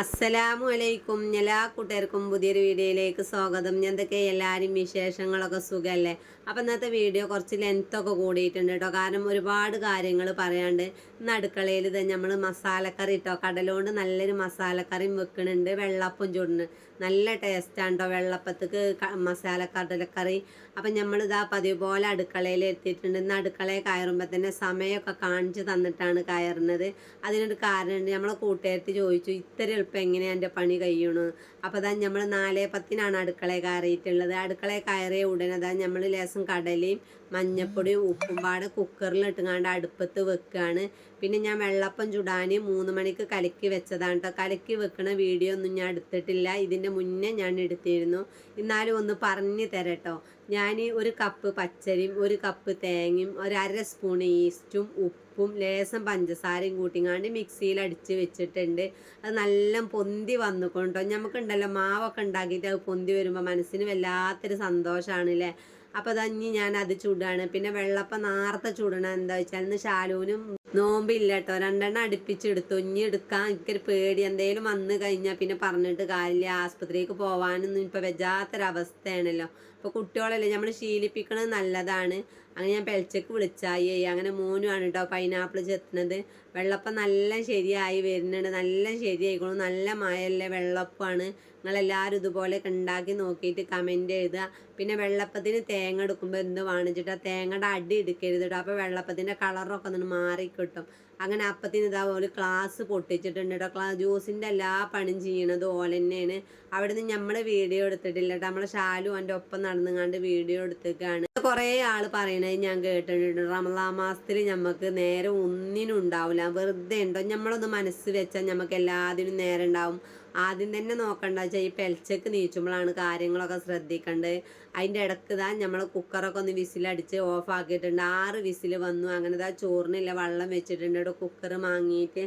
അസ്സലാമു അലൈക്കും എല്ലാ കൂട്ടുകാർക്കും പുതിയൊരു വീഡിയോയിലേക്ക് സ്വാഗതം. എന്തൊക്കെ എല്ലാവരും വിശേഷങ്ങളൊക്കെ സുഖമല്ലേ അപ്പം ഇന്നത്തെ വീഡിയോ കുറച്ച് ലെങ്ത്തൊക്കെ കൂടിയിട്ടുണ്ട് കേട്ടോ കാരണം ഒരുപാട് കാര്യങ്ങൾ പറയാണ്ട് ഇന്ന് അടുക്കളയിൽ തന്നെ നമ്മൾ മസാലക്കറി ഇട്ടോ കടലുകൊണ്ട് നല്ലൊരു മസാലക്കറിയും വെക്കുന്നുണ്ട് വെള്ളപ്പം ചൂടുന്നു നല്ല ടേസ്റ്റാണ് കേട്ടോ വെള്ളപ്പത്തേക്ക് മസാല കടലക്കറി. അപ്പം നമ്മളിതാ പതിവ് പോലെ അടുക്കളയിൽ എത്തിയിട്ടുണ്ട്. ഇന്ന് അടുക്കളയിൽ കയറുമ്പോൾ തന്നെ സമയമൊക്കെ കാണിച്ച് തന്നിട്ടാണ് കയറുന്നത്. അതിനൊരു കാരണമുണ്ട് നമ്മളെ കൂട്ടുകാരത്തി ചോദിച്ചു ഇത്ര എളുപ്പം എങ്ങനെയാണ് എന്റെ പണി കഴിയണു അപ്പോൾ അതാ നമ്മൾ നാലേ പത്തിനാണ് അടുക്കളയിൽ കയറിയിട്ടുള്ളത്. അടുക്കളയിൽ കയറിയ ഉടനെ അതാ നമ്മൾ ലേസം കടലയും മഞ്ഞപ്പൊടിയും ഉപ്പും പാടെ കുക്കറിൽ ഇട്ടുങ്ങാണ്ട് അടുപ്പത്ത് വെക്കുകയാണ് പിന്നെ ഞാൻ വെള്ളപ്പം ചുടാൻ മൂന്ന് മണിക്ക് കലക്കി വെച്ചതാണ് കേട്ടോ കലക്കി വെക്കണ വീഡിയോ ഒന്നും ഞാൻ എടുത്തിട്ടില്ല. ഇതിന്റെ മുന്നേ ഞാൻ എടുത്തിരുന്നു. എന്നാലും ഒന്ന് പറഞ്ഞു തരട്ടോ ഞാൻ ഒരു കപ്പ് പച്ചരിയും ഒരു കപ്പ് തേങ്ങയും ഒരു അര സ്പൂൺ ഈസ്റ്റും ഉപ്പും ലേസം പഞ്ചസാരയും കൂട്ടിങ്ങാണ്ട് മിക്സിയിൽ അടിച്ച് വെച്ചിട്ടുണ്ട്. അത് നല്ല പൊന്തി വന്നുകൊണ്ടോ? നമുക്കുണ്ടല്ലോ മാവൊക്കെ ഉണ്ടാക്കിയിട്ട് അത് പൊന്തി വരുമ്പോൾ മനസ്സിന് വല്ലാത്തൊരു സന്തോഷമാണ് അല്ലേ അപ്പോൾ അതഞ്ഞ് ഞാൻ അത് ചൂടാണ്. പിന്നെ വെള്ളപ്പം നേരത്തെ ചൂടണം എന്താ വെച്ചാൽ ഇന്ന് ശാലുവിനും നോമ്പില്ല കേട്ടോ രണ്ടെണ്ണം അടുപ്പിച്ചെടുത്തു. ഇനി എടുക്കാൻ എനിക്കൊരു പേടി. എന്തേലും വന്നു കഴിഞ്ഞാൽ പിന്നെ പറഞ്ഞിട്ട് കാര്യമില്ല. ആസ്പത്രിക്ക് പോകാനൊന്നും ഇപ്പോൾ വെജാത്തൊരവസ്ഥയാണല്ലോ. അപ്പോൾ കുട്ടികളല്ലേ നമ്മൾ ശീലിപ്പിക്കണത് നല്ലതാണ്. അങ്ങനെ ഞാൻ പെൽച്ചക്ക് വിളിച്ചായി. അങ്ങനെ മൂന്നുമാണ് കേട്ടോ പൈനാപ്പിൾ ചെത്തുന്നത് വെള്ളപ്പം നല്ല ശരിയായി വരുന്നുണ്ട്. നല്ല ശരിയായിക്കോളും. നല്ല മഴയല്ലേ വെള്ളപ്പമാണ് നിങ്ങളെല്ലാവരും ഇതുപോലെ ഉണ്ടാക്കി നോക്കിയിട്ട് കമന്റ് എഴുതുക. പിന്നെ വെള്ളപ്പത്തിന് തേങ്ങ എടുക്കുമ്പോൾ എന്ത് വാണിച്ചിട്ട് തേങ്ങയുടെ അടി എടുക്കരുത് കേട്ടോ അപ്പോൾ വെള്ളപ്പത്തിന്റെ കളറൊക്കെ ഒന്ന് മാറി കിട്ടും അങ്ങനെ അപ്പത്തിന് ഇതാ ഒരു ക്ലാസ് പൊട്ടിച്ചിട്ടുണ്ട് കേട്ടോ ക്ലാസ് ജ്യൂസിന്റെ എല്ലാ പണിയും ചെയ്യണത് ഓല തന്നെയാണ്. അവിടെ നിന്ന് നമ്മൾ വീഡിയോ എടുത്തിട്ടില്ല കേട്ടോ നമ്മളെ ഷാലു എന്റെ ഒപ്പം നടന്നുകൊണ്ട് വീഡിയോ എടുത്തേക്കാണ്. കുറേ ആൾ പറയണത് ഞാൻ കേട്ടിട്ടുണ്ട് റമദാ മാസത്തിൽ നമുക്ക് നേരെ ഒന്നിനും ഉണ്ടാവില്ല വെറുതെ ഉണ്ടോ? നമ്മളൊന്ന് മനസ്സ് വെച്ചാൽ നമുക്ക് എല്ലാത്തിനും നേരം ഉണ്ടാവും. ആദ്യം തന്നെ നോക്കണ്ട വെച്ചാൽ ഈ പെൽച്ചക്ക് നീച്ചുമ്പോഴാണ് കാര്യങ്ങളൊക്കെ ശ്രദ്ധിക്കേണ്ടത്. അതിന്റെ ഇടയ്ക്ക് താ നമ്മൾ കുക്കറൊക്കെ ഒന്ന് വിസിലടിച്ച് ഓഫ് ആക്കിയിട്ടുണ്ട് ആറ് വിസിൽ വന്നു. അങ്ങനെ താ ചോറിനില്ല വെള്ളം വെച്ചിട്ടുണ്ട്. ഇവിടെ കുക്കർ വാങ്ങിയിട്ട്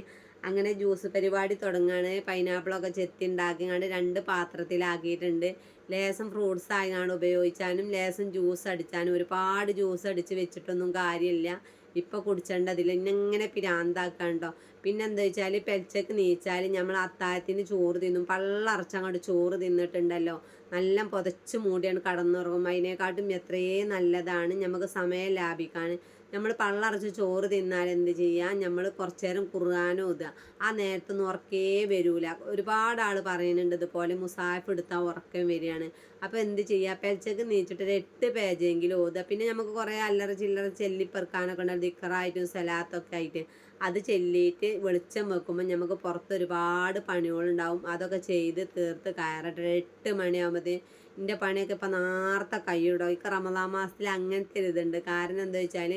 അങ്ങനെ ജ്യൂസ് പരിപാടി തുടങ്ങുകയാണ് പൈനാപ്പിളൊക്കെ ചെത്തി ഉണ്ടാക്കിങ്ങാണ്ട് രണ്ട് പാത്രത്തിലാക്കിയിട്ടുണ്ട്. ലേസം ഫ്രൂട്ട്സ് ആയിങ്ങാണ്ട് ഉപയോഗിച്ചാലും ലേസം ജ്യൂസ് അടിച്ചാലും ഒരുപാട് ജ്യൂസ് അടിച്ച് വെച്ചിട്ടൊന്നും കാര്യമില്ല. ഇപ്പൊ കുടിച്ചേണ്ടതില്ല ഇങ്ങനെ പിരാന്താക്കണ്ടോ? പിന്നെ എന്താ വെച്ചാൽ പെൽച്ചക്ക് നീച്ചാൽ നമ്മൾ അത്താഴത്തിന് ചോറ് തിന്നും പള്ളറച്ചങ്ങോട്ട് ചോറ് തിന്നിട്ടുണ്ടല്ലോ. നല്ല പുതച്ച് മൂടിയാണ് കടന്നുറങ്ങും. അതിനെക്കാട്ടും എത്രയേ നല്ലതാണ്. നമുക്ക് സമയം ലാഭിക്കാൻ നമ്മൾ പള്ളറച്ച് ചോറ് തിന്നാൽ എന്ത് ചെയ്യാം? നമ്മൾ കുറച്ചു നേരം കുറുകാനോ ഇതുക ആ നേരത്തൊന്നും ഉറക്കേ വരൂല. ഒരുപാട് ആൾ പറയുന്നുണ്ട് ഇതുപോലെ മുസാഫ് എടുത്താൽ ഉറക്കം വരികയാണ്. അപ്പോൾ എന്ത് ചെയ്യുക പെൽച്ചക്ക് നീച്ചിട്ട് ഒരു എട്ട് പേജെങ്കിലും ഓതുക പിന്നെ നമുക്ക് കുറേ അല്ലറ ചില്ലറ ചെല്ലിപ്പെറുക്കാനൊക്കെ ഉണ്ടാവും ദിക്കറായിട്ടും സലാത്തൊക്കെ ആയിട്ട്. അത് ചെല്ലിയിട്ട് വെളിച്ചം വെക്കുമ്പോൾ നമുക്ക് പുറത്ത് ഒരുപാട് പണികളുണ്ടാവും. അതൊക്കെ ചെയ്ത് തീർത്ത് കയറട്ടെ. എട്ട് മണിയാകുമ്പോഴത്തേ എന്റെ പണിയൊക്കെ ഇപ്പം നേരത്തെ കൈയിടും ഈ റമദാ മാസത്തിൽ അങ്ങനത്തെ ഒരു ഇതുണ്ട്. കാരണം എന്താ വെച്ചാൽ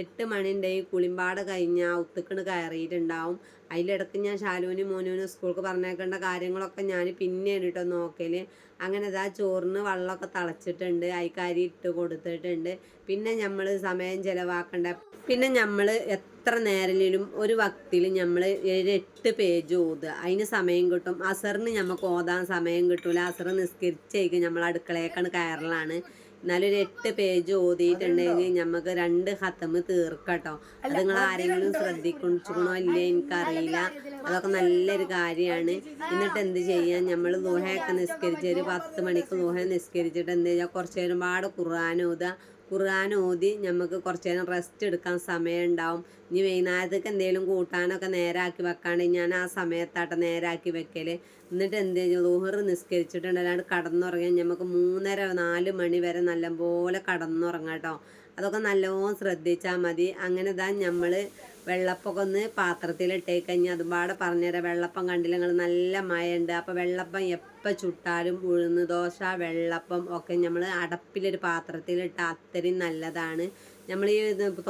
എട്ട് മണി ഉണ്ടെങ്കിൽ കുളിമ്പാട് കഴിഞ്ഞാൽ ഉത്തുക്കണ് കയറിയിട്ടുണ്ടാവും. അതിലിടക്ക് ഞാൻ ശാലുവിനും മോനുവിനും സ്കൂൾക്ക് പറഞ്ഞേക്കേണ്ട കാര്യങ്ങളൊക്കെ ഞാൻ പിന്നെയാണ് കേട്ടോ നോക്കൽ അങ്ങനെ ഇതാ ചോറിന് വെള്ളമൊക്കെ തിളച്ചിട്ടുണ്ട്. അരിക്കാരി ഇട്ട് കൊടുത്തിട്ടുണ്ട്. പിന്നെ നമ്മൾ സമയം ചിലവാക്കേണ്ട. പിന്നെ നമ്മൾ എത്ര നേരത്തിലും ഒരു വക്തിൽ നമ്മൾ ഏഴ് എട്ട് പേജ് ഓതുക. അതിന് സമയം കിട്ടും. അസറിന് നമുക്ക് ഓതാൻ സമയം കിട്ടൂല. അസറ് നിസ്കരിച്ചേക്ക് നമ്മൾ അടുക്കളയേക്കാണ് കയറലാണ്. എന്നാലും ഒരു എട്ട് പേജ് ഓതിയിട്ടുണ്ടെങ്കിൽ നമുക്ക് രണ്ട് ഹത്തമ് തീർക്കട്ടോ. അത് നിങ്ങൾ ആരെങ്കിലും ശ്രദ്ധിക്കണോ ഇല്ലേ എനിക്കറിയില്ല. അതൊക്കെ നല്ലൊരു കാര്യമാണ് എന്നിട്ട് എന്ത് ചെയ്യാൻ നമ്മൾ ദുഹയൊക്കെ നിസ്കരിച്ച് ഒരു പത്ത് മണിക്ക് ദുഹ നിസ്കരിച്ചിട്ട് എന്ത് ചെയ്യുക കുറച്ച് നേരം പാട് ഖുർആൻ ഓതി നമുക്ക് കുറച്ച് നേരം റെസ്റ്റ് എടുക്കാൻ സമയം ഉണ്ടാവും ഇനി വൈകുന്നേരത്തേക്ക് എന്തെങ്കിലും കൂട്ടാനൊക്കെ നേരാക്കി വെക്കാണ്ട് ഞാൻ ആ സമയത്താട്ട് നേരാക്കി വെക്കൽ. എന്നിട്ട് എന്ത് ദൂഹർ നിസ്കരിച്ചിട്ടുണ്ട്. അല്ലാണ്ട് കടന്നുറങ്ങാൻ നമുക്ക് മൂന്നര നാല് മണി വരെ നല്ലപോലെ കടന്നുറങ്ങാം കേട്ടോ അതൊക്കെ നല്ലോണം ശ്രദ്ധിച്ചാൽ മതി. അങ്ങനെ ഇതാ നമ്മൾ വെള്ളപ്പൊക്കെ ഒന്ന് പാത്രത്തിലിട്ടേക്ക് കഴിഞ്ഞാൽ അതുപാടെ പറഞ്ഞുതരാം വെള്ളപ്പം കണ്ടില്ല? നിങ്ങൾ നല്ല മഴയുണ്ട്. അപ്പോൾ വെള്ളപ്പം എപ്പോൾ ചുട്ടാലും ഉഴുന്ന് ദോശ വെള്ളപ്പം ഒക്കെ നമ്മൾ അടപ്പിലൊരു പാത്രത്തിലിട്ട അത്രയും നല്ലതാണ്. നമ്മൾ ഈ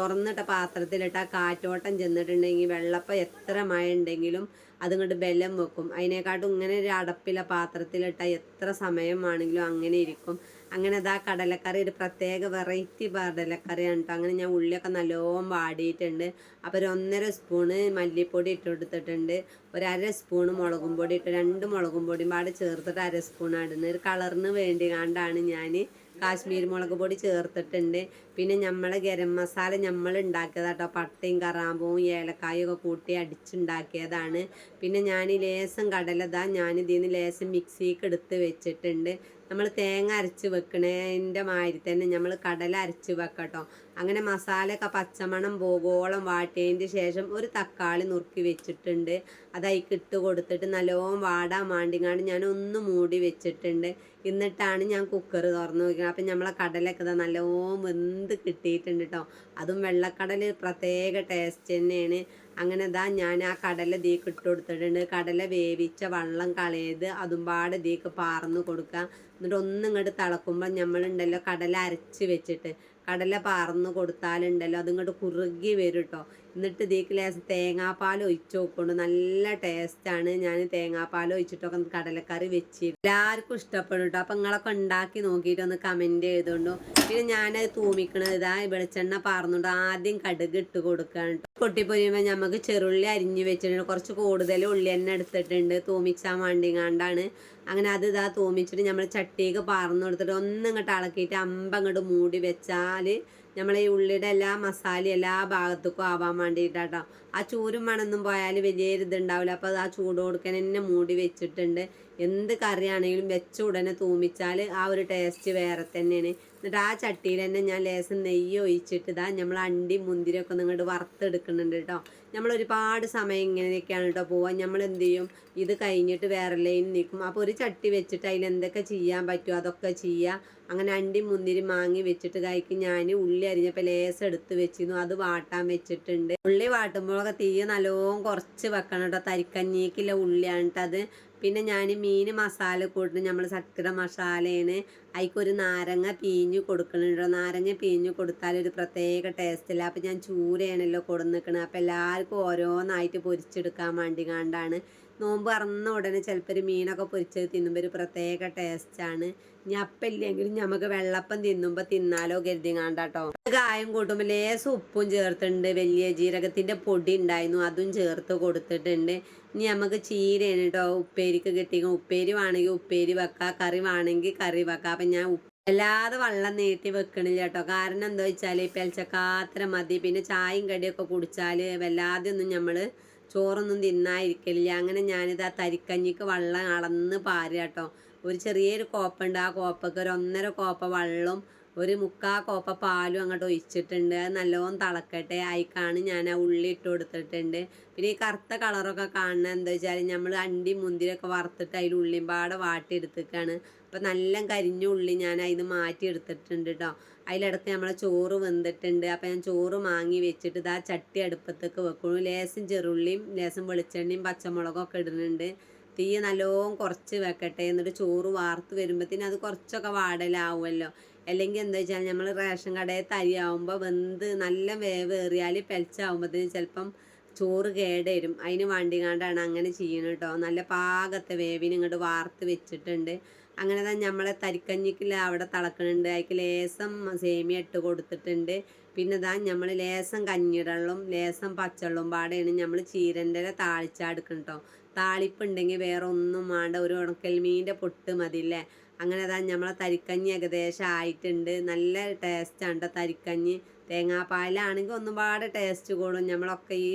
തുറന്നിട്ട പാത്രത്തിലിട്ട കാറ്റോട്ടം ചെന്നിട്ടുണ്ടെങ്കിൽ വെള്ളപ്പം എത്ര മഴ ഉണ്ടെങ്കിലും അതുകൊണ്ട് ബലം വെക്കും. അതിനെക്കാട്ടും ഇങ്ങനെ ഒരു അടപ്പിലെ പാത്രത്തിലിട്ട എത്ര സമയം സമയമാണെങ്കിലും അങ്ങനെ ഇരിക്കും. അങ്ങനെ അതാ കടലക്കറി ഒരു പ്രത്യേക വെറൈറ്റി കടലക്കറിയാണ് കേട്ടോ അങ്ങനെ ഞാൻ ഉള്ളിയൊക്കെ നല്ലോണം വാടിയിട്ടുണ്ട്. അപ്പോൾ ഒരു ഒന്നര സ്പൂണ് മല്ലിപ്പൊടി ഇട്ട് കൊടുത്തിട്ടുണ്ട്. ഒരു അര സ്പൂണ് മുളകും പൊടി ഇട്ട് രണ്ട് മുളകും പൊടിയും പാടെ ചേർത്തിട്ട് അര സ്പൂൺ ഇടുന്നത്. ഒരു കളറിന് വേണ്ടി കണ്ടാണ് ഞാൻ കാശ്മീർ മുളക് പൊടി ചേർത്തിട്ടുണ്ട്. പിന്നെ നമ്മളെ ഗരം മസാല നമ്മൾ ഉണ്ടാക്കിയതാട്ടോ. പട്ടയും കറാമ്പും ഏലക്കായും ഒക്കെ കൂട്ടി അടിച്ചുണ്ടാക്കിയതാണ്. പിന്നെ ഞാൻ ലേസം കടലതാ ഞാൻ നിന്ന് ലേസം മിക്സിക്ക് എടുത്ത് വെച്ചിട്ടുണ്ട്. നമ്മൾ തേങ്ങ അരച്ച് വെക്കണേന്റെ മാതിരി തന്നെ നമ്മൾ കടല അരച്ച് വെക്കട്ടോ. അങ്ങനെ മസാലയൊക്കെ പച്ചമണം പോകോളം വാട്ടിയതിന്റെ ശേഷം ഒരു തക്കാളി നുറുക്കി വെച്ചിട്ടുണ്ട്. അതതിക്ക് ഇട്ട് കൊടുത്തിട്ട് നല്ലോണം വാടാൻ വേണ്ടിങ്ങാണ്ട് ഞാൻ ഒന്ന് മൂടി വെച്ചിട്ടുണ്ട്. എന്നിട്ടാണ് ഞാൻ കുക്കർ തുറന്നു നോക്കുന്നത് അപ്പം നമ്മളെ കടലൊക്കെ ഇതാ നല്ലോണം വെന്ത് കിട്ടിയിട്ടുണ്ട് കേട്ടോ അതും വെള്ളക്കടൽ പ്രത്യേക ടേസ്റ്റ് തന്നെയാണ്. അങ്ങനെ ഇതാ ഞാൻ ആ കടല ദീക്ക് ഇട്ട് കൊടുത്തിട്ടുണ്ട്. കടല വേവിച്ച വെള്ളം കളയത് അതും പാടെ ദീക്ക് പാർന്ന് കൊടുക്കുക. എന്നിട്ട് ഒന്നും ഇങ്ങോട്ട് തിളക്കുമ്പോൾ നമ്മളുണ്ടല്ലോ കടല അരച്ച് വെച്ചിട്ട്. കടല പാർന്ന് കൊടുത്താലുണ്ടല്ലോ അതിങ്ങോട്ട് കുറുകി വരും കേട്ടോ എന്നിട്ട് ഇതിലേക്ക് ലേശം തേങ്ങാപ്പാൽ ഒഴിച്ച് നോക്കുന്നുണ്ട്. നല്ല ടേസ്റ്റാണ് ഞാൻ തേങ്ങാപ്പാൽ ഒഴിച്ചിട്ടൊക്കെ കടലക്കറി വെച്ച് എല്ലാവർക്കും ഇഷ്ടപ്പെടും അപ്പം നിങ്ങളൊക്കെ ഉണ്ടാക്കി നോക്കിയിട്ട് ഒന്ന് കമന്റ് ചെയ്തുകൊണ്ടു പിന്നെ ഞാനത് തൂമിക്കണത് ഇതാ വെളിച്ചെണ്ണ പാർന്നുകൊണ്ട് ആദ്യം കടുക് ഇട്ട് കൊടുക്കുകയാണ് കേട്ടോ പൊട്ടിപ്പൊരിയുമ്പോൾ നമുക്ക് ചെറുള്ളി അരിഞ്ഞ് വെച്ചിട്ടുണ്ട്. കുറച്ച് കൂടുതൽ ഉള്ളി തന്നെ എടുത്തിട്ടുണ്ട്. തൂമിച്ചാൻ വേണ്ടിങ്ങാണ്ടാണ്. അങ്ങനെ അത് ഇതാ തൂമിച്ചിട്ട് നമ്മൾ ചട്ടിക്ക് പാർന്നു കൊടുത്തിട്ട് ഒന്നും ഇങ്ങോട്ട് ഇളക്കിയിട്ട് അമ്പ അങ്ങോട്ട് മൂടി വെച്ചാൽ നമ്മൾ ഈ ഉള്ളിയുടെ എല്ലാ മസാല എല്ലാ ഭാഗത്തേക്കും ആവാൻ വേണ്ടിയിട്ടാട്ടോ. ആ ചൂരും മണന്നും പോയാൽ വലിയ ഇതുണ്ടാവില്ല. അപ്പോൾ അത് ആ ചൂട് കൊടുക്കാൻ തന്നെ മൂടി വെച്ചിട്ടുണ്ട്. എന്ത് കറിയാണെങ്കിലും വെച്ച ഉടനെ തൂമിച്ചാൽ ആ ഒരു ടേസ്റ്റ് വേറെ തന്നെയാണ്. എന്നിട്ട് ആ ചട്ടിയിൽ തന്നെ ഞാൻ ലേശം നെയ്യ് ഒഴിച്ചിട്ട് ഇതാ നമ്മൾ അണ്ടി മുന്തിരിയൊക്കെ നിങ്ങോട്ട് വറുത്തെടുക്കുന്നുണ്ട് കേട്ടോ. നമ്മൾ ഒരുപാട് സമയം ഇങ്ങനെയൊക്കെയാണ് കേട്ടോ പോവാൻ നമ്മൾ എന്ത് ചെയ്യും? ഇത് കഴിഞ്ഞിട്ട് വേറെ ലൈൻ നിൽക്കും. അപ്പോൾ ഒരു ചട്ടി വെച്ചിട്ട് അതിൽ എന്തൊക്കെ ചെയ്യാൻ പറ്റുമോ അതൊക്കെ ചെയ്യുക. അങ്ങനെ അണ്ടി മുന്തിരി മാങ്ങി വെച്ചിട്ട് കഴിക്കും ഞാൻ ഉള്ളി അരിഞ്ഞപ്പോൾ ലേസം എടുത്ത് വെച്ചിരുന്നു. അത് വാട്ടാൻ വെച്ചിട്ടുണ്ട്. ഉള്ളി വാട്ടുമ്പോഴൊക്കെ തീ നല്ലോണം കുറച്ച് വെക്കണം കേട്ടോ. തരിക്കഞ്ഞിക്കില്ല ഉള്ളിയാണ് കേട്ടോ അത്. പിന്നെ ഞാൻ മീൻ മസാല കൂട്ടുന്നത് നമ്മൾ സക്കര മസാലയാണ്. അതിക്കൊരു നാരങ്ങ പിഴിഞ്ഞ് കൊടുക്കണുണ്ടോ നാരങ്ങ പിഴിഞ്ഞ് കൊടുത്താൽ ഒരു പ്രത്യേക ടേസ്റ്റില്ല അപ്പം ഞാൻ ചൂരയാണല്ലോ കൊടുന്നിക്കണത് അപ്പം എല്ലാവർക്കും ഓരോന്നായിട്ട് പൊരിച്ചെടുക്കാൻ വേണ്ടി കണ്ടാണ്. നോമ്പ് അറന്ന ഉടനെ ചിലപ്പോൾ ഒരു മീനൊക്കെ പൊരിച്ചത് തിന്നുമ്പോൾ ഒരു പ്രത്യേക ടേസ്റ്റാണ് അപ്പം ഇല്ലെങ്കിലും നമുക്ക് വെള്ളപ്പം തിന്നുമ്പോൾ തിന്നാലോ കരുതി കാണ്ടാട്ടോ. കായം കൂട്ടുമ്പോൾ ലേസ് ഉപ്പും ചേർത്തിട്ടുണ്ട്. വലിയ ജീരകത്തിന്റെ പൊടി ഉണ്ടായിരുന്നു അതും ചേർത്ത് കൊടുത്തിട്ടുണ്ട്. ഇനി നമുക്ക് ചീരയാണ് കേട്ടോ ഉപ്പേരിക്ക് കിട്ടിയ ഉപ്പേരി വേണമെങ്കിൽ ഉപ്പേരി വെക്കാം. കറി വേണമെങ്കിൽ കറി വെക്കാം. അപ്പം ഞാൻ വല്ലാതെ വെള്ളം നീട്ടി വെക്കണില്ല കേട്ടോ കാരണം എന്താ വെച്ചാൽ പെൽച്ചക്കാത്ര മതി. പിന്നെ ചായയും കടിയൊക്കെ കുടിച്ചാൽ വല്ലാതെ ഒന്നും നമ്മൾ ചോറൊന്നും തിന്നായിരിക്കില്ല അങ്ങനെ ഞാനിത് ആ തരിക്കഞ്ഞിക്ക് വെള്ളം അളന്ന് പാരുക കേട്ടോ ഒരു ചെറിയൊരു കോപ്പുണ്ട്. ആ കോപ്പക്ക് ഒരു ഒന്നര കോപ്പ വെള്ളവും ഒരു മുക്കാ കോപ്പ പാലും അങ്ങോട്ട് ഒഴിച്ചിട്ടുണ്ട്. അത് നല്ലോണം തിളക്കട്ടെ അയക്കാണ് ഞാൻ ആ ഉള്ളി ഇട്ട് കൊടുത്തിട്ടുണ്ട്. പിന്നെ ഈ കറുത്ത കളറൊക്കെ കാണുന്നത് എന്താ വെച്ചാൽ നമ്മൾ അണ്ടി മുന്തിരിയൊക്കെ വറുത്തിട്ട് അതിൽ ഉള്ളിയും പാടെ വാട്ടിയെടുത്തേക്കാണ്. അപ്പം നല്ല കരിഞ്ഞ ഉള്ളി ഞാൻ അതിന് മാറ്റി എടുത്തിട്ടുണ്ട് കേട്ടോ അതിലിടക്ക് നമ്മളെ ചോറ് വെന്തിട്ടുണ്ട്. അപ്പം ഞാൻ ചോറ് മാങ്ങി വെച്ചിട്ട് ഇതാ ചട്ടി അടുപ്പത്തേക്ക് വെക്കുള്ളൂ ലേസം ചെറുള്ളിയും ലേസം വെളിച്ചെണ്ണയും പച്ചമുളകും ഒക്കെ ഇടുന്നുണ്ട്. തീ നല്ലോണം കുറച്ച് വെക്കട്ടെ. എന്നിട്ട് ചോറ് വാർത്ത് വരുമ്പോഴത്തേന് അത് കുറച്ചൊക്കെ വാടലാവുമല്ലോ അല്ലെങ്കിൽ എന്താ വെച്ചാൽ നമ്മൾ റേഷൻ കടയിൽ തരിയാവുമ്പോൾ വെന്ത് നല്ല വേവ് ഏറിയാൽ പെലച്ചാവുമ്പോഴത്തേന് ചിലപ്പം ചോറ് കേടരും. അതിന് വേണ്ടിങ്ങാണ്ടാണ് അങ്ങനെ ചെയ്യുന്നത് കേട്ടോ നല്ല പാകത്തെ വേവിന് ഇങ്ങോട്ട് വാർത്ത് വെച്ചിട്ടുണ്ട്. അങ്ങനെ തന്നെ നമ്മളെ തരിക്കഞ്ഞിക്കിൽ അവിടെ തിളക്കണുണ്ട്. അതിക്ക് ലേസം സേമിയ ഇട്ട് കൊടുത്തിട്ടുണ്ട്. പിന്നെ ഇതാ നമ്മൾ ലേസം കഞ്ഞിടള്ളും ലേസം പച്ചവെള്ളം പാടെയാണ് നമ്മൾ ചീരന്റെ താളിച്ചാടുക്കണം കേട്ടോ താളിപ്പുണ്ടെങ്കിൽ വേറെ ഒന്നും വേണ്ട ഒരു ഉണക്കൽ മീനിന്റെ പൊട്ട് മതില്ലേ അങ്ങനെ അതാ നമ്മളെ തരിക്കഞ്ഞി ഏകദേശം ആയിട്ടുണ്ട്. നല്ല ടേസ്റ്റാണ് തരിക്കഞ്ഞി. തേങ്ങാപ്പാലാണെങ്കിൽ ഒന്നും പാടെ ടേസ്റ്റ് കൂടും. നമ്മളൊക്കെ ഈ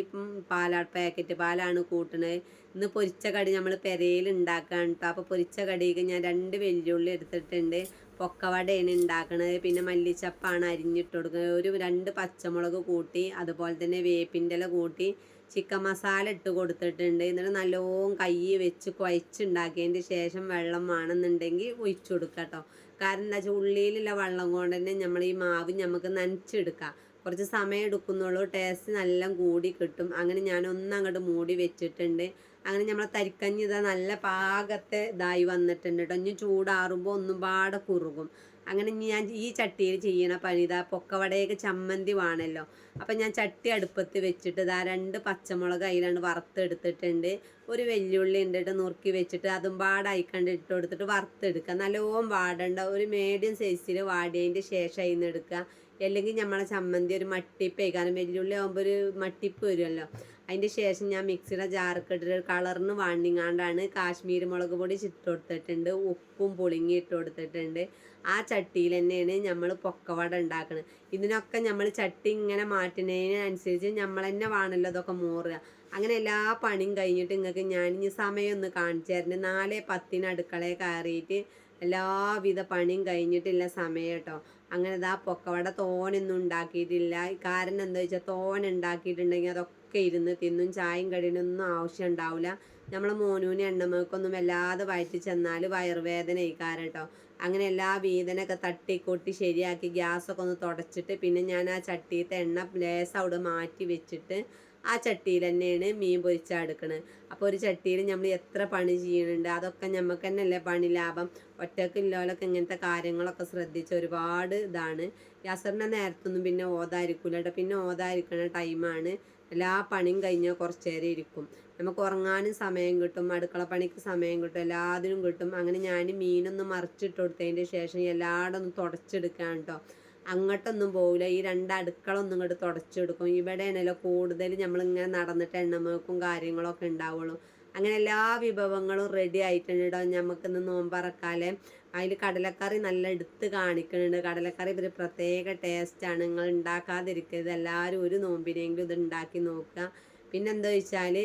പാലാ പാക്കറ്റ് പാലാണ് കൂട്ടുന്നത് ഇന്ന് പൊരിച്ച കടി നമ്മൾ പെരയിൽ ഉണ്ടാക്കുകയാണ് കേട്ടോ അപ്പോൾ പൊരിച്ച കടിക്ക് ഞാൻ രണ്ട് വെല്ലുള്ളി എടുത്തിട്ടുണ്ട്. പൊക്കവടയാണ് ഉണ്ടാക്കണത് പിന്നെ മല്ലിച്ചപ്പാണ് അരിഞ്ഞിട്ട് കൊടുക്കുന്നത് ഒരു രണ്ട് പച്ചമുളക് കൂട്ടി അതുപോലെ തന്നെ വേപ്പിന്റെ ഇല കൂട്ടി ചിക്കൻ മസാല ഇട്ട് കൊടുത്തിട്ടുണ്ട്. എന്നിട്ട് നല്ലോണം കൈ വെച്ച് കുഴച്ചുണ്ടാക്കിയതിന്റെ ശേഷം വെള്ളം വേണമെന്നുണ്ടെങ്കിൽ ഒഴിച്ചു കൊടുക്കുക കേട്ടോ കാരണം എന്താ വെച്ചാൽ ഉള്ളിയിലുള്ള വെള്ളം കൊണ്ട് തന്നെ നമ്മൾ ഈ മാവ് നമുക്ക് നനച്ചെടുക്കാം. കുറച്ച് സമയം എടുക്കുന്നുള്ളൂ. ടേസ്റ്റ് നല്ല കൂടി കിട്ടും. അങ്ങനെ ഞാൻ ഒന്ന് അങ്ങോട്ട് മൂടി വെച്ചിട്ടുണ്ട്. അങ്ങനെ നമ്മളെ തരിക്കഞ്ഞിത നല്ല പാകത്തെ ഇതായി വന്നിട്ടുണ്ട് കേട്ടോ ഇനി ചൂടാറുമ്പോൾ ഒന്നും പാടെ കുറുകും. അങ്ങനെ ഞാൻ ഈ ചട്ടിയിൽ ചെയ്യണ പണിത പൊക്കവടയൊക്കെ ചമ്മന്തി വേണമല്ലോ. അപ്പം ഞാൻ ചട്ടി അടുപ്പത്ത് വെച്ചിട്ട് ഇതാ രണ്ട് പച്ചമുളക് അതിലാണ് വറുത്തെടുത്തിട്ടുണ്ട്. ഒരു വെല്ലുള്ളി ഉണ്ടിട്ട് നുറുക്കി വെച്ചിട്ട് അതും പാടായിക്കണ്ട് ഇട്ട് കൊടുത്തിട്ട് വറുത്തെടുക്കുക. നല്ലോണം വാടണ്ട ഒരു മീഡിയം സൈസിൽ വാടിയതിന്റെ ശേഷം അതിൽ നിന്ന് എടുക്കുക. അല്ലെങ്കിൽ നമ്മളെ ചമ്മന്തി ഒരു മട്ടിപ്പ് കാരണം വെല്ലുള്ളി ആകുമ്പോൾ ഒരു മട്ടിപ്പ് വരുമല്ലോ അതിന്റെ ശേഷം ഞാൻ മിക്സിയുടെ ജാർക്ക് ഇട്ടിട്ട് കളറിന് വാണ്ടിങ്ങാണ്ടാണ് കാശ്മീർ മുളക് പൊടി ഇട്ട് കൊടുത്തിട്ടുണ്ട് ഉപ്പും പുളിങ്ങി ഇട്ട് കൊടുത്തിട്ടുണ്ട്. ആ ചട്ടിയിൽ തന്നെയാണ് നമ്മൾ പൊക്കവട ഉണ്ടാക്കുന്നത് ഇതിനൊക്കെ നമ്മൾ ചട്ടി ഇങ്ങനെ മാറ്റുന്നതിനനുസരിച്ച് നമ്മൾ തന്നെ വേണമല്ലോ അതൊക്കെ മൂറുക. അങ്ങനെ എല്ലാ പണിയും കഴിഞ്ഞിട്ട് നിങ്ങൾക്ക് ഞാൻ ഇനി സമയം ഒന്ന് കാണിച്ചു തരുന്നത് നാല് പത്തിന് അടുക്കളയിൽ കയറിയിട്ട് എല്ലാവിധ പണിയും കഴിഞ്ഞിട്ടില്ല സമയം കേട്ടോ. അങ്ങനെ ഇതാ പൊക്കവട തോനൊന്നും ഉണ്ടാക്കിയിട്ടില്ല. കാരണം എന്താ വെച്ചാൽ തോന ഉണ്ടാക്കിയിട്ടുണ്ടെങ്കിൽ അതൊക്കെ ഇരുന്ന് തിന്നും ചായയും കടിയൊന്നും ആവശ്യം ഉണ്ടാവില്ല നമ്മളെ മോനൂന് എണ്ണമേക്കൊന്നും വല്ലാതെ വയറ്റി ചെന്നാൽ വയറുവേദന ഇക്കാരം കേട്ടോ. അങ്ങനെ എല്ലാ വീതനൊക്കെ തട്ടിക്കൊട്ടി ശരിയാക്കി ഗ്യാസൊക്കെ ഒന്ന് തുടച്ചിട്ട് പിന്നെ ഞാൻ ആ ചട്ടിയത്തെ എണ്ണ ലേസ് അവിടെ മാറ്റി വെച്ചിട്ട് ആ ചട്ടിയിൽ തന്നെയാണ് മീൻ പൊരിച്ചെടുക്കണത്. അപ്പോൾ ഒരു ചട്ടിയിൽ നമ്മൾ എത്ര പണി ചെയ്യുന്നുണ്ട് അതൊക്കെ നമുക്ക് തന്നെയല്ലേ പണി ലാഭം. ഒറ്റക്കില്ലോലൊക്കെ ഇങ്ങനത്തെ കാര്യങ്ങളൊക്കെ ശ്രദ്ധിച്ച ഒരുപാട് ഇതാണ്. യാസറിന്റെ നേരത്തൊന്നും പിന്നെ ഓതായിരിക്കില്ല കേട്ടോ പിന്നെ ഓതായിരിക്കുന്ന ടൈമാണ് എല്ലാ പണിയും കഴിഞ്ഞാൽ കുറച്ച് നേരം ഇരിക്കും. നമുക്ക് ഉറങ്ങാനും സമയം കിട്ടും അടുക്കള പണിക്ക് സമയം കിട്ടും എല്ലാത്തിനും കിട്ടും. അങ്ങനെ ഞാൻ മീനൊന്ന് മറിച്ചിട്ട് കൊടുത്തതിന്റെ ശേഷം എല്ലായിടും ഒന്ന് തുടച്ചെടുക്കുകയാണ് കേട്ടോ അങ്ങോട്ടൊന്നും പോകില്ല ഈ രണ്ട് അടുക്കള ഒന്നും ഇങ്ങോട്ട് തുടച്ചെടുക്കും. ഇവിടെയാണല്ലോ കൂടുതൽ നമ്മളിങ്ങനെ നടന്നിട്ട് എണ്ണമേക്കും കാര്യങ്ങളൊക്കെ ഉണ്ടാവുള്ളൂ. അങ്ങനെ എല്ലാ വിഭവങ്ങളും റെഡി ആയിട്ടുണ്ട് കേട്ടോ നമുക്കിന്ന് നോമ്പറക്കാലേ. അതിൽ കടലക്കറി നല്ല എടുത്ത് കാണിക്കുന്നുണ്ട്. കടലക്കറി ഒരു പ്രത്യേക ടേസ്റ്റാണ് നിങ്ങൾ ഉണ്ടാക്കാതിരിക്കരുത്. എല്ലാവരും ഒരു നോമ്പിനെങ്കിലും ഇത് ഉണ്ടാക്കി നോക്കുക. പിന്നെ എന്താ വെച്ചാൽ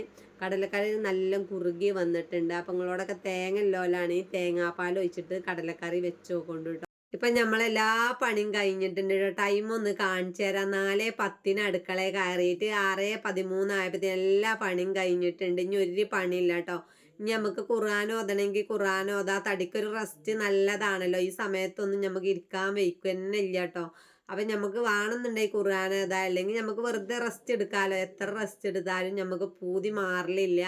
കടലക്കറി നല്ല കുറുകി വന്നിട്ടുണ്ട്. അപ്പം നിങ്ങളോടൊക്കെ തേങ്ങ ഇല്ലോലാണ്. ഈ തേങ്ങാപ്പാൽ ഒഴിച്ചിട്ട് കടലക്കറി വെച്ച് നോക്കൊണ്ട് ഇപ്പൊ നമ്മളെല്ലാ പണിയും കഴിഞ്ഞിട്ടുണ്ട് ടൈം ഒന്ന് കാണിച്ചു തരാം. നാല് പത്തിന് അടുക്കളയിൽ കയറിയിട്ട് ആറ് പതിമൂന്നായപ്പത്തിന് എല്ലാ പണിയും കഴിഞ്ഞിട്ടുണ്ട്. ഇനി ഒരു പണിയില്ല കേട്ടോ ഇനി നമുക്ക് ഖുർആൻ ഓതണമെങ്കിൽ ഖുർആൻ ഓതാ. തടിക്കൊരു റെസ്റ്റ് നല്ലതാണല്ലോ. ഈ സമയത്തൊന്നും നമുക്ക് ഇരിക്കാൻ വയ്ക്കും തന്നെ ഇല്ല കേട്ടോ അപ്പം നമുക്ക് വേണമെന്നുണ്ടെങ്കിൽ ഖുർആൻ ഏതാ? അല്ലെങ്കിൽ നമുക്ക് വെറുതെ റെസ്റ്റ് എടുക്കാമല്ലോ എത്ര റെസ്റ്റ് എടുത്താലും നമുക്ക് പൂതി മാറലില്ല.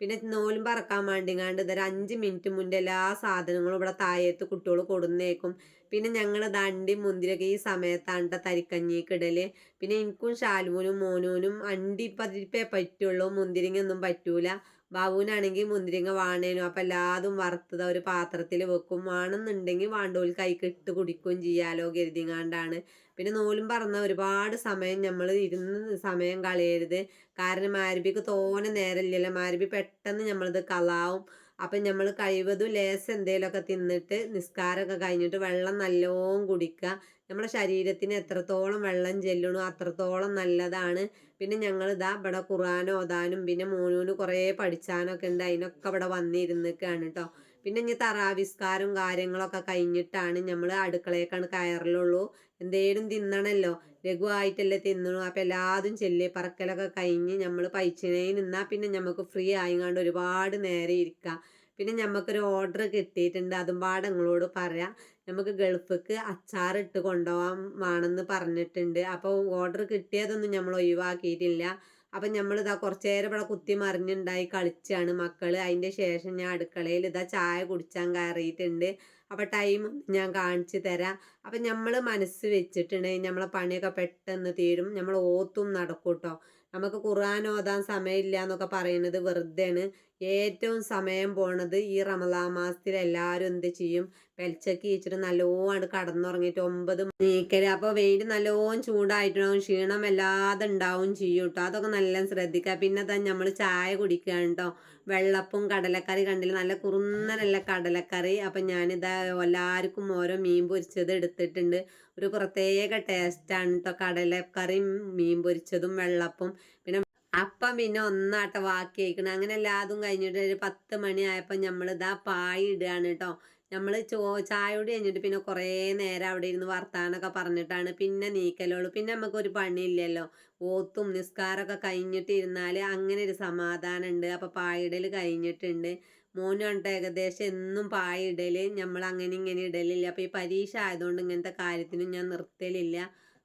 പിന്നെ നൂലും പറക്കാൻ വേണ്ടിങ്ങാണ്ട് ഇതൊരു അഞ്ച് മിനിറ്റ് മുന്നേ എല്ലാ സാധനങ്ങളും ഇവിടെ താഴത്ത് കുട്ടികൾ കൊടുന്നേക്കും. പിന്നെ ഞങ്ങൾ ദണ്ടി മുന്തിരിയൊക്കെ ഈ സമയത്താണ് തരിക്കഞ്ഞിക്കിടൽ പിന്നെ എനിക്കും ഷാലുവിനും മോനൂനും അണ്ടി പതിരിപ്പേ പറ്റുള്ളൂ. മുന്തിരിങ്ങൊന്നും പറ്റൂല. ബാബുവിനാണെങ്കിൽ മുന്തിരിങ്ങ വാണേനും. അപ്പം എല്ലാതും വറുത്തത് ഒരു പാത്രത്തിൽ വെക്കും. വാണെന്നുണ്ടെങ്കിൽ വാണ്ടോൽ കൈക്ക് കുടിക്കുകയും ചെയ്യാലോ കരുതിങ്ങാണ്ടാണ്. പിന്നെ നൂലും പറന്ന ഒരുപാട് സമയം നമ്മൾ ഇരുന്ന് സമയം കളയരുത്. കാരണം മാരുബിക്ക് തോനെ നേരമില്ലല്ലോ. മാരുബി പെട്ടെന്ന് നമ്മളിത് കളാവും. അപ്പം നമ്മൾ കഴിവതും ലേസ് എന്തെങ്കിലുമൊക്കെ തിന്നിട്ട് നിസ്കാരമൊക്കെ കഴിഞ്ഞിട്ട് വെള്ളം നല്ലോണം കുടിക്കുക നമ്മുടെ ശരീരത്തിന് എത്രത്തോളം വെള്ളം ചെല്ലണോ അത്രത്തോളം നല്ലതാണ്. പിന്നെ ഞങ്ങൾ ഇതാ ഇവിടെ ഖുർആൻ ഓതാനും പിന്നെ മോനൂന് കുറേ പഠിച്ചാനൊക്കെ ഉണ്ട്. അതിനൊക്കെ ഇവിടെ വന്നിരുന്നിക്കാണ് കേട്ടോ പിന്നെ ഇനി തറാവിസ്കാരം കാര്യങ്ങളൊക്കെ കഴിഞ്ഞിട്ടാണ് നമ്മൾ അടുക്കളയേക്കാണ് കയറലുള്ളൂ. എന്തേലും തിന്നണല്ലോ. ലഘുവായിട്ടല്ലേ തിന്നണു. അപ്പം എല്ലാതും ചെല്ലി പറക്കലൊക്കെ കഴിഞ്ഞ് നമ്മൾ പൈച്ചിനെ നിന്നാൽ പിന്നെ നമുക്ക് ഫ്രീ ആയിങ്ങാണ്ട് ഒരുപാട് നേരം ഇരിക്കാം. പിന്നെ നമുക്കൊരു ഓർഡർ കിട്ടിയിട്ടുണ്ട്. അതും പാടെ നിങ്ങളോട് പറയാം. നമുക്ക് ഗൾഫിക്ക് അച്ചാറിട്ട് കൊണ്ടുപോകാൻ വേണമെന്ന് പറഞ്ഞിട്ടുണ്ട്. അപ്പോൾ ഓർഡർ കിട്ടിയതൊന്നും നമ്മൾ ഒഴിവാക്കിയിട്ടില്ല. അപ്പം നമ്മൾ കുറച്ച് നേരം ഇവിടെ കുത്തി മറിഞ്ഞുണ്ടായി കളിച്ചാണ് മക്കൾ അതിന്റെ ശേഷം ഞാൻ അടുക്കളയിൽ ഇതാ ചായ കുടിച്ചാൻ കയറിയിട്ടുണ്ട്. അപ്പോൾ ടൈം ഞാൻ കാണിച്ചു തരാം. അപ്പം നമ്മൾ മനസ്സ് വെച്ചിട്ടുണ്ടെങ്കിൽ നമ്മളെ പണിയൊക്കെ പെട്ടെന്ന് തീരും. നമ്മൾ ഓത്തും നടക്കും കേട്ടോ നമുക്ക് ഖുർആൻ ഓതാൻ സമയമില്ല എന്നൊക്കെ പറയുന്നത് വെറുതെയാണ്. ഏറ്റവും സമയം പോണത് ഈ റമദാ മാസത്തിൽ എല്ലാവരും എന്ത് ചെയ്യും? വെളിച്ചക്ക് ഇച്ചിട്ട് നല്ലോണം കടന്നുറങ്ങിയിട്ട് ഒമ്പത് നീക്കൽ അപ്പോൾ വെയിൽ നല്ലോണം ചൂടായിട്ടുണ്ടാവും ക്ഷീണം വല്ലാതെ ഉണ്ടാവും ചെയ്യും കേട്ടോ അതൊക്കെ നല്ല ശ്രദ്ധിക്കുക പിന്നെ തന്നെ നമ്മൾ ചായ കുടിക്കുകയാണ് കേട്ടോ വെള്ളപ്പും കടലക്കറി കണ്ടില്ല? നല്ല കുറുന്നനല്ല കടലക്കറി. അപ്പം ഞാനിതാ എല്ലാവർക്കും ഓരോ മീൻ പൊരിച്ചത് എടുത്തിട്ടുണ്ട്. ഒരു പ്രത്യേക ടേസ്റ്റാണ് കേട്ടോ കടലക്കറിയും മീൻ പൊരിച്ചതും വെള്ളപ്പും. പിന്നെ അപ്പം പിന്നെ ഒന്നാട്ട വാക്ക് അയക്കണം അങ്ങനെ എല്ലാതും കഴിഞ്ഞിട്ട് ഒരു പത്ത് മണി ആയപ്പോൾ നമ്മളിതാ പായ ഇടുകയാണ് കേട്ടോ നമ്മൾ ചോ ചായയോട് കഴിഞ്ഞിട്ട് പിന്നെ കുറേ നേരം അവിടെ ഇരുന്ന് വർത്താനൊക്കെ പറഞ്ഞിട്ടാണ് പിന്നെ നീക്കലുള്ളൂ. പിന്നെ നമുക്കൊരു പണിയില്ലല്ലോ. ഓത്തും നിസ്കാരമൊക്കെ കഴിഞ്ഞിട്ട് ഇരുന്നാൽ അങ്ങനെ ഒരു സമാധാനം ഉണ്ട് അപ്പോൾ പായിടൽ കഴിഞ്ഞിട്ടുണ്ട്. മോന് കണ്ടിട്ട് ഏകദേശം എന്നും പായ പായിടൽ നമ്മൾ അങ്ങനെ ഇങ്ങനെ ഇടലില്ല. അപ്പോൾ ഈ പരീക്ഷ ആയതുകൊണ്ട് ഇങ്ങനത്തെ കാര്യത്തിനും ഞാൻ നിർത്തലില്ല.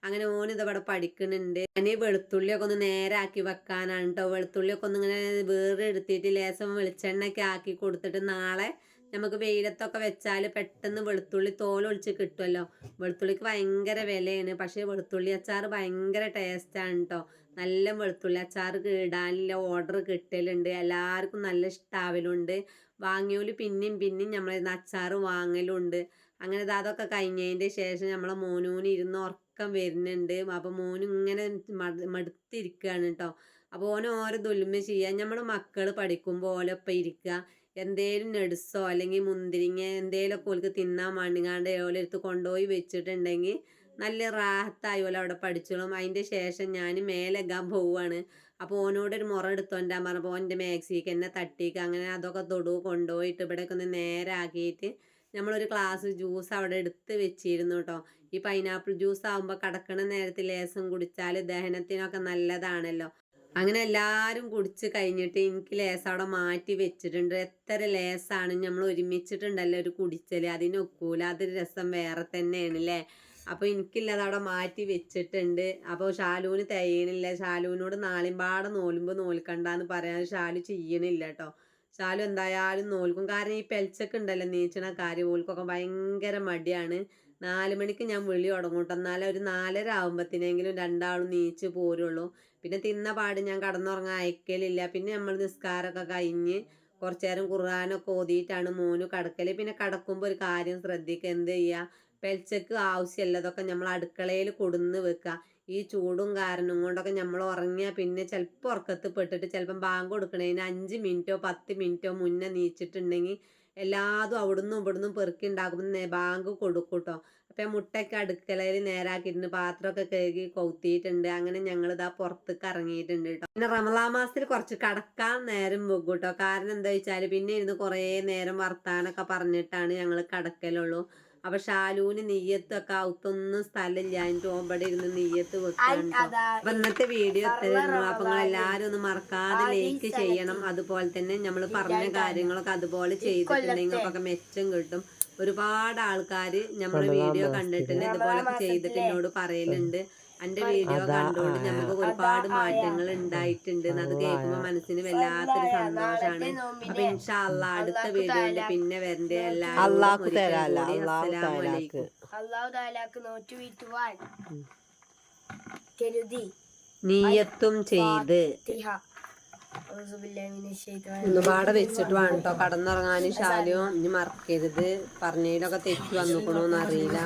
അങ്ങനെ ഓൻ ഇതവിടെ പഠിക്കുന്നുണ്ട്. ഞാൻ വെളുത്തുള്ളി വെളുത്തുള്ളിയൊക്കെ ഒന്ന് ആക്കി വെക്കാനാണ് കേട്ടോ വെളുത്തുള്ളിയൊക്കെ ഒന്ന് ഇങ്ങനെ വേറെ എടുത്തിട്ട് ലേശം വെളിച്ചെണ്ണയൊക്കെ ആക്കി കൊടുത്തിട്ട് നാളെ നമുക്ക് വെയിലത്തൊക്കെ വെച്ചാൽ പെട്ടെന്ന് വെളുത്തുള്ളി തോലൊളിച്ച് കിട്ടുമല്ലോ വെളുത്തുള്ളിക്ക് ഭയങ്കര വിലയാണ്. പക്ഷേ വെളുത്തുള്ളി അച്ചാർ ഭയങ്കര ടേസ്റ്റാണ് കേട്ടോ നല്ല വെളുത്തുള്ളി അച്ചാർ ഇടാനില്ല ഓർഡർ കിട്ടലുണ്ട്. എല്ലാവർക്കും നല്ല ഇഷ്ടാവലുണ്ട്. വാങ്ങിയോൽ പിന്നെയും പിന്നെയും നമ്മൾ അച്ചാർ വാങ്ങലുണ്ട്. അങ്ങനെ അതൊക്കെ കഴിഞ്ഞതിന്റെ ശേഷം നമ്മളെ മോനൂന് ഇരുന്ന് വരുന്നുണ്ട്. അപ്പൊ മോൻ ഇങ്ങനെ മടുത്തിരിക്കുകയാണ് കേട്ടോ അപ്പോൾ ഓന് ഓരോ ദുൽമ ചെയ്യാൻ നമ്മൾ മക്കൾ പഠിക്കുമ്പോൾ ഓലൊപ്പം ഇരിക്കുക എന്തേലും നെടുസോ അല്ലെങ്കിൽ മുന്തിരിങ്ങ എന്തേലൊക്കെ ഓൽക്ക് തിന്നാൻ വേണ്ടിങ്ങാണ്ട് ഓലെ അടുത്ത് കൊണ്ടുപോയി വെച്ചിട്ടുണ്ടെങ്കിൽ നല്ല റാഹത്തായി ഓല അവിടെ പഠിച്ചോളും. അതിന്റെ ശേഷം ഞാൻ മേലെക്കാൻ പോവുകയാണ് അപ്പോൾ ഒരു മുറ എടുത്തോണ്ടാൻ പറഞ്ഞപ്പോൾ ഓന്റെ മാക്സിക്ക് എന്നെ തട്ടിക്ക്. അങ്ങനെ അതൊക്കെ തൊടു കൊണ്ടുപോയിട്ട് ഇവിടെയൊക്കെ ഒന്ന് നേരാക്കിയിട്ട് നമ്മളൊരു ഗ്ലാസ് ജ്യൂസ് അവിടെ എടുത്ത് വെച്ചിരുന്നു കേട്ടോ ഈ പൈനാപ്പിൾ ജ്യൂസ് ആകുമ്പോൾ കടക്കണ നേരത്തിൽ ലേസം കുടിച്ചാൽ ദഹനത്തിനൊക്കെ നല്ലതാണല്ലോ. അങ്ങനെ എല്ലാവരും കുടിച്ച് കഴിഞ്ഞിട്ട് എനിക്ക് ലേസ് അവിടെ മാറ്റി വെച്ചിട്ടുണ്ട്. എത്ര ലേസാണ് നമ്മൾ ഒരുമിച്ചിട്ടുണ്ടല്ലോ ഒരു കുടിച്ചൽ. അതിനൊക്കൂല അതൊരു രസം വേറെ തന്നെയാണ് അല്ലേ അപ്പോൾ എനിക്കില്ലത് അവിടെ മാറ്റി വെച്ചിട്ടുണ്ട്. അപ്പോൾ ഷാലുവിന് തികയണില്ല. ഷാലുവിനോട് നാളെയും പാടെ നോലുമ്പോൾ നോൽക്കണ്ടെന്ന് പറയാൻ ഷാലു ചെയ്യണില്ല കേട്ടോ ഷാലു എന്തായാലും നോൽക്കും. കാരണം ഈ പെൽച്ചൊക്കെ ഉണ്ടല്ലോ നീച്ചണ കാര്യം ഓൽക്കൊക്കെ ഭയങ്കര മടിയാണ്. നാല് മണിക്ക് ഞാൻ വിളി തുടങ്ങും എന്നാലും ഒരു നാലര ആകുമ്പത്തിനെങ്കിലും രണ്ടാളും നീച്ച് പോരുള്ളൂ. പിന്നെ തിന്ന പാട് ഞാൻ കടന്നുറങ്ങാൻ അയക്കലില്ല. പിന്നെ നമ്മൾ നിസ്കാരമൊക്കെ കഴിഞ്ഞ് കുറച്ചു നേരം ഖുർആാനൊക്കെ ഓതിയിട്ടാണ് മോന് കടക്കൽ പിന്നെ കടക്കുമ്പോൾ ഒരു കാര്യം ശ്രദ്ധിക്കുക. എന്ത് ചെയ്യുക? പെൽച്ചക്ക് ആവശ്യമുള്ളതൊക്കെ നമ്മൾ അടുക്കളയിൽ കൊടുന്ന് വെക്കുക. ഈ ചൂടും കാരണം കൊണ്ടൊക്കെ നമ്മൾ ഉറങ്ങിയാൽ പിന്നെ ചിലപ്പോൾ ഉറക്കത്ത് പെട്ടിട്ട് ചിലപ്പം ബാങ്ക് കൊടുക്കണതിന് അഞ്ച് മിനിറ്റോ പത്ത് മിനിറ്റോ മുന്നേ നീച്ചിട്ടുണ്ടെങ്കിൽ എല്ലാതും അവിടുന്നും ഇവിടുന്നും പെറുക്കി ഉണ്ടാക്കുമ്പോൾ ബാങ്ക് കൊടുക്കും കേട്ടോ അപ്പം മുട്ടയൊക്കെ അടുക്കളയിൽ നേരാക്കിയിട്ടുണ്ട് പാത്രമൊക്കെ കഴുകി കൊത്തിയിട്ടുണ്ട് അങ്ങനെ ഞങ്ങൾ ഇതാ പുറത്തേക്ക് ഇറങ്ങിയിട്ടുണ്ട് കേട്ടോ പിന്നെ റമലാ മാസത്തിൽ കുറച്ച് കടക്കാൻ നേരം പോകും കേട്ടോ കാരണം എന്താ വെച്ചാൽ പിന്നെ ഇരുന്ന് കുറേ നേരം വർത്താനൊക്കെ പറഞ്ഞിട്ടാണ് ഞങ്ങൾ കടക്കലുള്ളൂ. അപ്പൊ ഷാലൂന് നെയ്യത്തൊക്കെ അവത്തൊന്നും സ്ഥലമില്ല. അതിന്റെ ഓമ്പടി ഇരുന്ന് നെയ്യത്ത് വെക്കുന്നുണ്ടോ അപ്പൊ ഇന്നത്തെ വീഡിയോ തരുന്നു അപ്പൊ നിങ്ങൾ എല്ലാരും ഒന്ന് മറക്കാതെ ലൈക്ക് ചെയ്യണം. അതുപോലെ തന്നെ നമ്മൾ പറഞ്ഞ കാര്യങ്ങളൊക്കെ അതുപോലെ ചെയ്തിട്ടുണ്ടെങ്കിൽ നിങ്ങൾക്കൊക്കെ മെച്ചം കിട്ടും. ഒരുപാട് ആൾക്കാർ നമ്മുടെ വീഡിയോ കണ്ടിട്ടുണ്ട്. ഇതുപോലൊക്കെ ചെയ്തിട്ട് എന്നോട് പറയലുണ്ട് എന്റെ വീഡിയോ കണ്ടുകൊണ്ട് നമുക്ക് ഒരുപാട് മാറ്റങ്ങൾ ഉണ്ടായിട്ടുണ്ട് അത് കേൾക്കുമ്പോൾ മനസ്സിന് വല്ലാത്തൊരു സന്തോഷാണ്. അപ്പൊ ഇൻഷാല്ല അടുത്ത വീഡിയോയിൽ പിന്നെ വരണ്ടേ. അള്ളാഹു എല്ലാവരും നീയത്തും ചെയ്ത്. ഒന്നുപാടെ വെച്ചിട്ട് വേണം കേട്ടോ കടന്നിറങ്ങാനും ശാലും ഇനി മറക്കരുത്. പറഞ്ഞതിലൊക്കെ തെറ്റി വന്നുക്കണോന്ന് അറിയില്ല